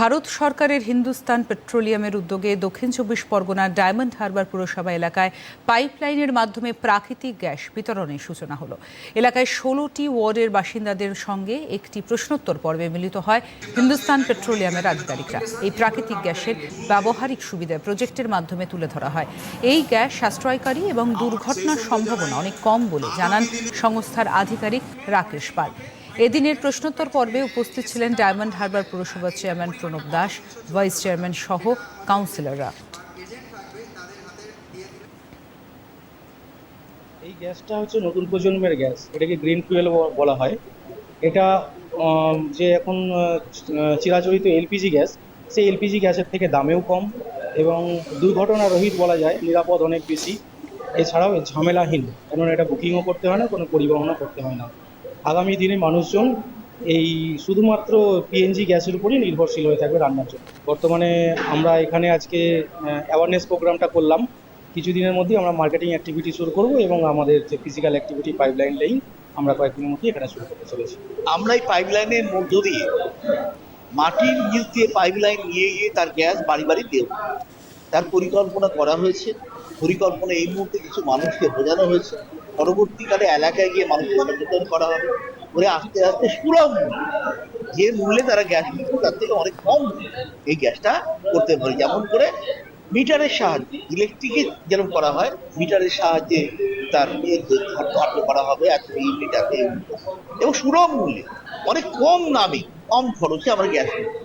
ভারত সরকারের হিন্দুস্তান পেট্রোলিয়ামের উদ্যোগে দক্ষিণ চব্বিশ পরগনার ডায়মন্ড হারবার পুরসভা এলাকায় পাইপলাইনের মাধ্যমে প্রাকৃতিক গ্যাস বিতরণের সূচনা হলো। এলাকায় ষোলোটি ওয়ার্ডের বাসিন্দাদের সঙ্গে একটি প্রশ্নোত্তর পর্বে মিলিত হয় হিন্দুস্তান পেট্রোলিয়ামের আধিকারিকরা। এই প্রাকৃতিক গ্যাসের ব্যবহারিক সুবিধা প্রজেক্টের মাধ্যমে তুলে ধরা হয়। এই গ্যাস সাশ্রয়কারী এবং দুর্ঘটনার সম্ভাবনা অনেক কম বলে জানান সংস্থার আধিকারিক রাকেশ পাল। এদিনের প্রশ্নোত্তর পর্বে উপস্থিত ছিলেন ডায়মন্ড হারবার পুরসভার chairman Pranab Das, vice chairman সহ কাউন্সিলররা। এই গ্যাসটা হচ্ছে নতুন প্রজন্মের গ্যাস, এটাকে গ্রিন ফুয়েল বলা হয়। এটা যে এখন চিরাচরিত এলপিজি গ্যাস, সেই এলপিজি গ্যাসের থেকে দামেও কম এবং দুর্ঘটনা রহিত বলা যায়, নিরাপদ অনেক বেশি। এছাড়াও ঝামেলাহীন কারণ এটা বুকিংও করতে হয় না, কোনো পরিবহনও করতে হয় না। আগামী দিনে মানুষজন এই শুধুমাত্র পিএনজি গ্যাসের উপরই নির্ভরশীল হয়ে থাকবে রান্নার জন্য। বর্তমানে আমরা এখানে আজকে অ্যাওয়ারনেস প্রোগ্রামটা করলাম। কিছুদিনের মধ্যেই আমরা মার্কেটিং অ্যাক্টিভিটি শুরু করব এবং আমাদের যে ফিজিক্যাল অ্যাক্টিভিটি পাইপলাইন লাইন আমরা কয়েকদিনের মধ্যেই এখানে শুরু করতে চলেছি। আমরা এই পাইপলাইনের মধ্য দিয়ে মাটির নিচ দিয়ে পাইপলাইন নিয়ে গিয়ে তার গ্যাস বাড়ি বাড়ি দেব। তার পরিকল্পনা করা হয়েছে। পরিকল্পনা এই মুহূর্তে কিছু মানুষকে বোঝানো হয়েছে। পরবর্তীকালে এলাকায় গিয়ে মানুষকে সচেতন করা হবে করে আস্তে আস্তে সুলভ যে মূল্যে তারা গ্যাস কিনবে তার থেকে অনেক কম এই গ্যাসটা করতে পারে যেমন করে মিটারের সাহায্যে ইলেকট্রিকে যেরকম করা হয়, মিটারের সাহায্যে তার ইয়ে ধার্য করা হবে এত এত ইউনিট এবং সুলভ মূল্যে, অনেক কম দামে, কম খরচে আমরা গ্যাস পারি।